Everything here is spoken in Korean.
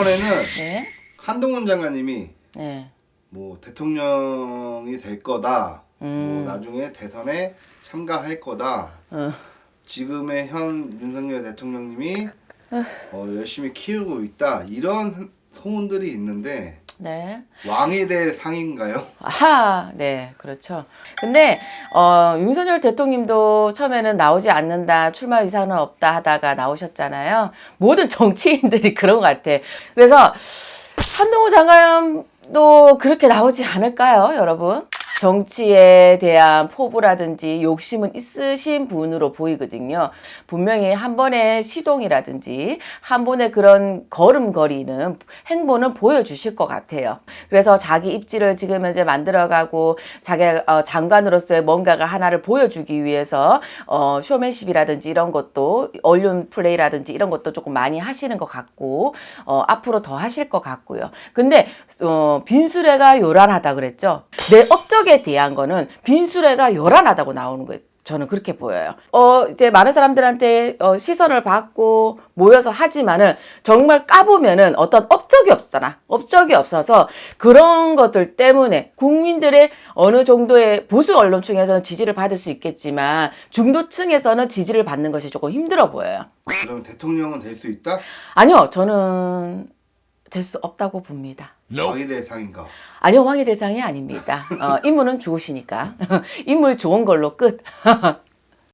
이번에는 네. 한동훈 장관님이 네. 뭐 대통령이 될 거다. 음. 뭐 나중에 대선에 참가할 거다. 어. 지금의 현 윤석열 대통령님이 어, 열심히 키우고 있다. 이런 소문들이 있는데 네. 왕이 될 상인가요? 아하, 네, 그렇죠. 근데, 어, 윤석열 대통령도 처음에는 나오지 않는다, 출마 의사는 없다 하다가 나오셨잖아요. 모든 정치인들이 그런 것 같아. 그래서, 한동훈 장관도 그렇게 나오지 않을까요, 여러분? 정치에 대한 포부라든지 욕심은 있으신 분으로 보이거든요. 분명히 한 번의 시동이라든지 한 번의 그런 걸음걸이는 행보는 보여주실 것 같아요. 그래서 자기 입지를 지금 현재 만들어가고 자기 어, 장관으로서의 뭔가가 하나를 보여주기 위해서 어, 쇼맨십이라든지 이런 것도 언론 플레이라든지 이런 것도 조금 많이 하시는 것 같고 어, 앞으로 더 하실 것 같고요. 근데 어, 빈수레가 요란하다 그랬죠. 내 업적에 대한 거는 빈수레가 요란하다고 나오는 거예요. 저는 그렇게 보여요. 어, 이제 많은 사람들한테 어, 시선을 받고 모여서 하지만은 정말 까보면은 어떤 업적이 없잖아. 업적이 없어서 그런 것들 때문에 국민들의 어느 정도의 보수 언론층에서는 지지를 받을 수 있겠지만 중도층에서는 지지를 받는 것이 조금 힘들어 보여요. 그럼 대통령은 될 수 있다? 아니요, 저는 될 수 없다고 봅니다. 왕이 될 상인가? 아니요, 왕의 대상이 아닙니다. 어, 인물은 좋으시니까. 인물 좋은 걸로 끝.